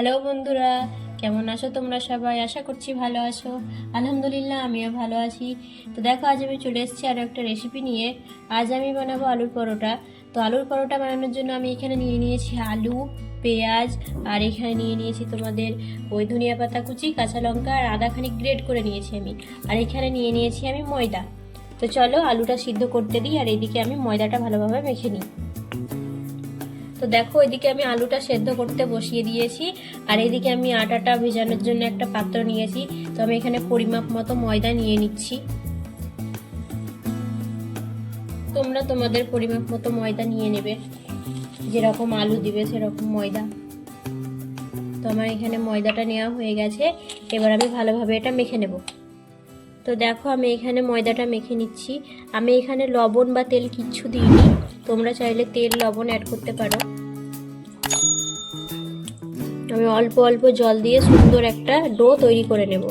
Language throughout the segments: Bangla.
হ্যালো বন্ধুরা, কেমন আছো তোমরা সবাই? আশা করছি ভালো আছো। আলহামদুলিল্লাহ, আমিও ভালো আছি। তো দেখো, আজ আমি চলে এসেছি আরও একটা রেসিপি নিয়ে। আজ আমি বানাবো আলুর পরোটা। তো আলুর পরোটা বানানোর জন্য আমি এখানে নিয়ে নিয়েছি আলু, পেঁয়াজ, আর এখানে নিয়ে নিয়েছি তোমাদের ওই ধনিয়া পাতা কুচি, কাঁচা লঙ্কা, আর আদা খানিক গ্রেড করে নিয়েছি আমি। আর এখানে নিয়ে নিয়েছি আমি ময়দা। তো চলো, আলুটা সিদ্ধ করতে দিই, আর এইদিকে আমি ময়দাটা ভালোভাবে মেখে নিই। তো দেখো, এদিকে আমি আলুটা সেদ্ধ করতে বসিয়ে দিয়েছি, আর এদিকে আমি আটাটা ভেজানোর জন্য একটা পাত্র নিয়েছি। তো আমি এখানে পরিমাপ মতো ময়দা নিয়ে নিচ্ছি। তোমরা তোমাদের পরিমাপ মতো ময়দা নিয়ে নেবে। যেরকম আলু দিবে সেরকম ময়দা। তো আমার এখানে ময়দাটা নেওয়া হয়ে গেছে। এবার আমি ভালোভাবে এটা মেখে নেব। তো দেখো আমি এখানে ময়দাটা মেখে নিচ্ছি। আমি এখানে লবণ বা তেল কিচ্ছু দিইনি। তোমরা চাইলে তেল, লবণ অ্যাড করতে পারো। আমি অল্প অল্প জল দিয়ে সুন্দর একটা ডো তৈরি করে নেব।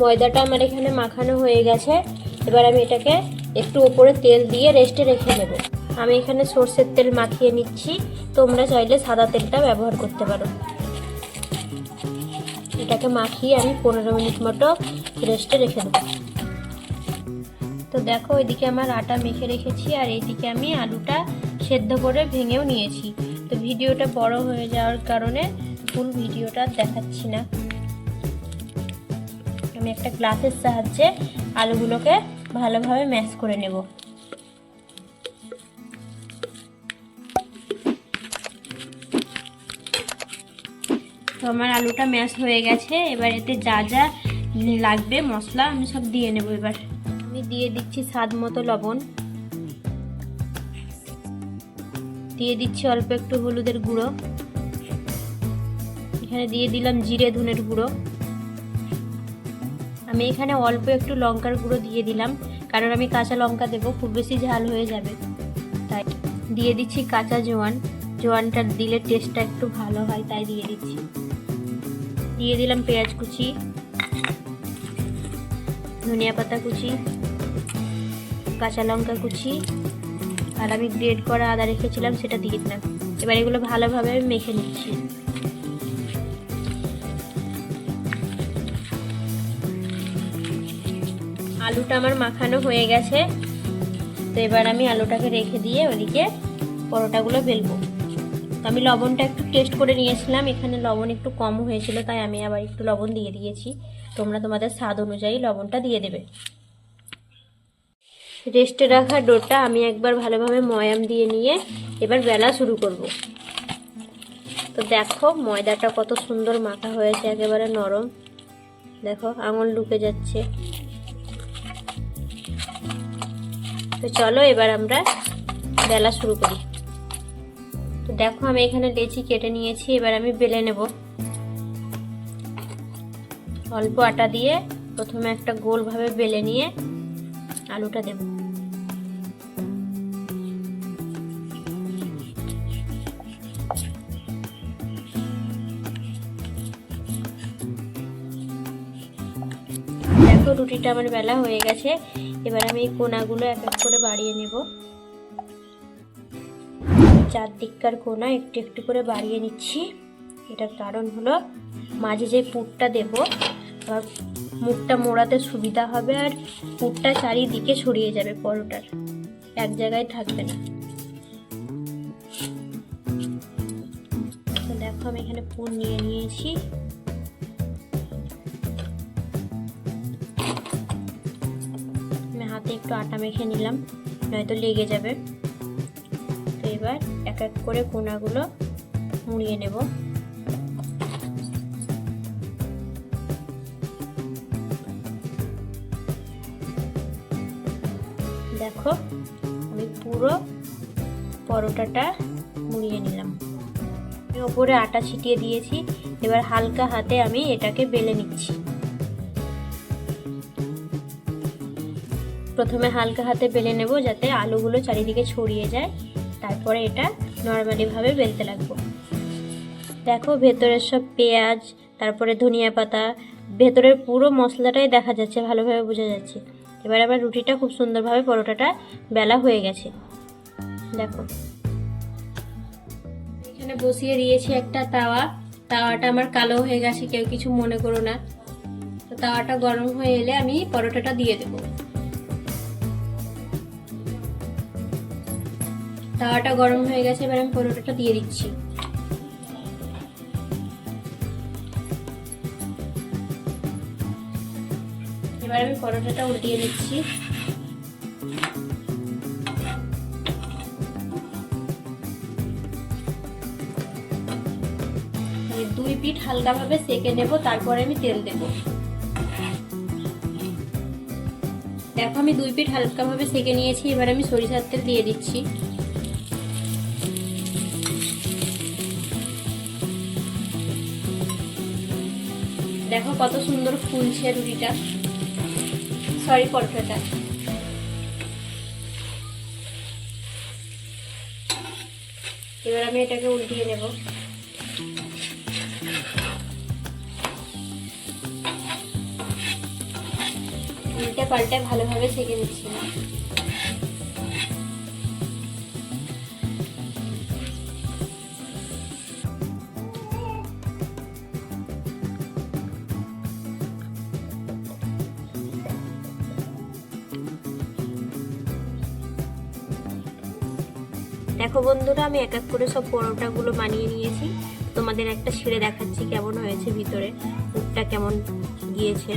ময়দাটা আমার এখানে মাখানো হয়ে গেছে। এবার আমি এটাকে একটু ওপরে তেল দিয়ে রেস্টে রেখে নেব আমি এখানে সর্ষের তেল মাখিয়ে নিচ্ছি। তোমরা চাইলে সাদা তেলটা ব্যবহার করতে পারো। এটাকে মাখিয়ে আমি পনেরো মিনিট মতো রেস্টে রেখে দেবো। তো দেখো, ওইদিকে আমার আটা মেখে রেখেছি আর এইদিকে আমি আলুটা সেদ্ধ করে ভেঙেও নিয়েছি। তো ভিডিওটা বড় হয়ে যাওয়ার কারণে ফুল ভিডিওটা দেখাচ্ছি না। আমি একটা গ্লাসের সাহায্যে আলুগুলোকে ভালোভাবে ম্যাশ করে নেব। তো আমার আলুটা ম্যাশ হয়ে গেছে, এবার এতে যা যা লাগবে মশলা আমি সব দিয়ে নেব এবার। আমি দিয়ে দিচ্ছি স্বাদ মতো লবণ। দিয়ে দিচ্ছি অল্প একটু হলুদের গুঁড়ো। এখানে দিয়ে দিলাম জিরে ধনের গুঁড়ো। আমি এখানে অল্প একটু লঙ্কার গুঁড়ো দিয়ে দিলাম, কারণ আমি কাঁচা লঙ্কা দেবো, খুব বেশি ঝাল হয়ে যাবে। তাই দিয়ে দিচ্ছি কাঁচা জোয়ান। জোয়ানটা দিলে টেস্টটা একটু ভালো হয়, তাই দিয়ে দিচ্ছি। দিয়ে দিলাম পেঁয়াজ কুচি, ধনিয়া পাতা কুচি, কাঁচা লঙ্কা কুচি, আর আমি গ্রেড করা আদা রেখেছিলাম, সেটা দিয়ে দিলাম। এবার এগুলো ভালোভাবে মেখে নিচ্ছি। আলুটা আমার মাখানো হয়ে গেছে। তো এবার আমি আলুটাকে রেখে দিয়ে ওদিকে পরোটাগুলো বেলবো। তো আমি লবণটা একটু টেস্ট করে নিয়েছিলাম, এখানে লবণ একটু কম হয়েছিল, তাই আমি আবার একটু লবণ দিয়ে দিয়েছি। তোমরা তোমাদের স্বাদ অনুযায়ী লবণটা দিয়ে দেবে। রেস্টে রাখা ডোটা আমি একবার ভালোভাবে ময়াম দিয়ে নিয়ে এবার বেলা শুরু করব। তো দেখো ময়দাটা কত সুন্দর মাখা হয়েছে, একেবারে নরম। দেখো আঙুল ঢুকে যাচ্ছে। তো চলো এবার আমরা বেলা শুরু করি। তো দেখো আমি এখানে লেচি কেটে নিয়েছি, এবার আমি বেলে নেব। অল্প আটা দিয়ে প্রথমে একটা গোলভাবে বেলে নিয়ে আলুটা দেব। দেখো রুটিটা আমার বেলা হয়ে গেছে। এবার আমি এই কোনাগুলো এক এক করে বাড়িয়ে নেব। চারদিককার কোনা একটু একটু করে বাড়িয়ে নিচ্ছি। এটার কারণ হলো মাঝে যে পুরটা দেব মুখটা মোড়াতে সুবিধা হবে আর পুরটা চারিদিকে ছড়িয়ে যাবে পরোটার। এক জায়গায় থাকবে না। দেখো আমি এখানে পুর নিয়ে নিয়েছি। হাতে একটু আটা মেখে নিলাম, নয়তো লেগে যাবে। তো এবার এক এক করে কোনাগুলো মুড়িয়ে নেব। দেখো, আমি পুরো পরোটাটা মুড়িয়ে নিলাম। আমি ওপরে আটা ছিটিয়ে দিয়েছি, এবার হালকা হাতে আমি এটাকে বেলে নিচ্ছি। প্রথমে হালকা হাতে বেলে নেব যাতে আলুগুলো চারিদিকে ছড়িয়ে যায়। তারপরে এটা নর্মালিভাবে বেলতে লাগবো। দেখো ভেতরের সব পেঁয়াজ, তারপরে ধনিয়া পাতা, ভেতরের পুরো মশলাটাই দেখা যাচ্ছে, ভালোভাবে বোঝা যাচ্ছে। এবার আবার রুটিটা খুব সুন্দরভাবে পরোটাটা বেলা হয়ে গেছে। দেখো। এখানে বসিয়ে দিয়েছি একটা তাওয়া। তাওয়াটা আমার কালো হয়ে গেছে, কেউ কিছু মনে করো না। তো তাওয়াটা গরম হয়ে এলে আমি পরোটাটা দিয়ে দেব। তাওয়াটা গরম হয়ে গেছে, এবার আমি পরোটাটা দিয়ে দিচ্ছি। এবার আমি পরোটাটা উল্টিয়ে দিচ্ছি আমি দুই পিঠ হালকাভাবে সেকে নেব, তারপরে আমি তেল দেব। দেখো আমি দুই পিঠ হালকাভাবে সেকে নিয়েছি, এবার আমি সরিষার তেল দিয়ে দিচ্ছি। দেখো কত সুন্দর ফুলছে রুটিটা। সরি পরোটাটা। এবার আমি এটাকে উল্টিয়ে নেব উল্টে পাল্টে ভালোভাবে সেঁকে নিচ্ছি। দেখো বন্ধুরা, আমি এক এক করে সব পরোটাগুলো বানিয়ে নিয়েছি। তোমাদের একটা ছিঁড়ে দেখাচ্ছি কেমন হয়েছে ভিতরে, মুখটা কেমন গিয়েছে।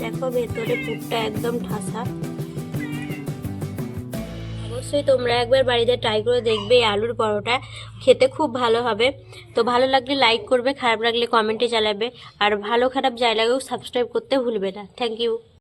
দেখো, ভেতরে পুরটা একদম ঠাসা। অবশ্যই তোমরা একবার বাড়িতে ট্রাই করে দেখবে এই আলুর পরোটা। খেতে খুব ভালো হবে। তো ভালো লাগলে লাইক করবে, খারাপ লাগলে কমেন্টে চালাবে আর ভালো খারাপ লাগেও সাবস্ক্রাইব করতে ভুলবে না। Thank you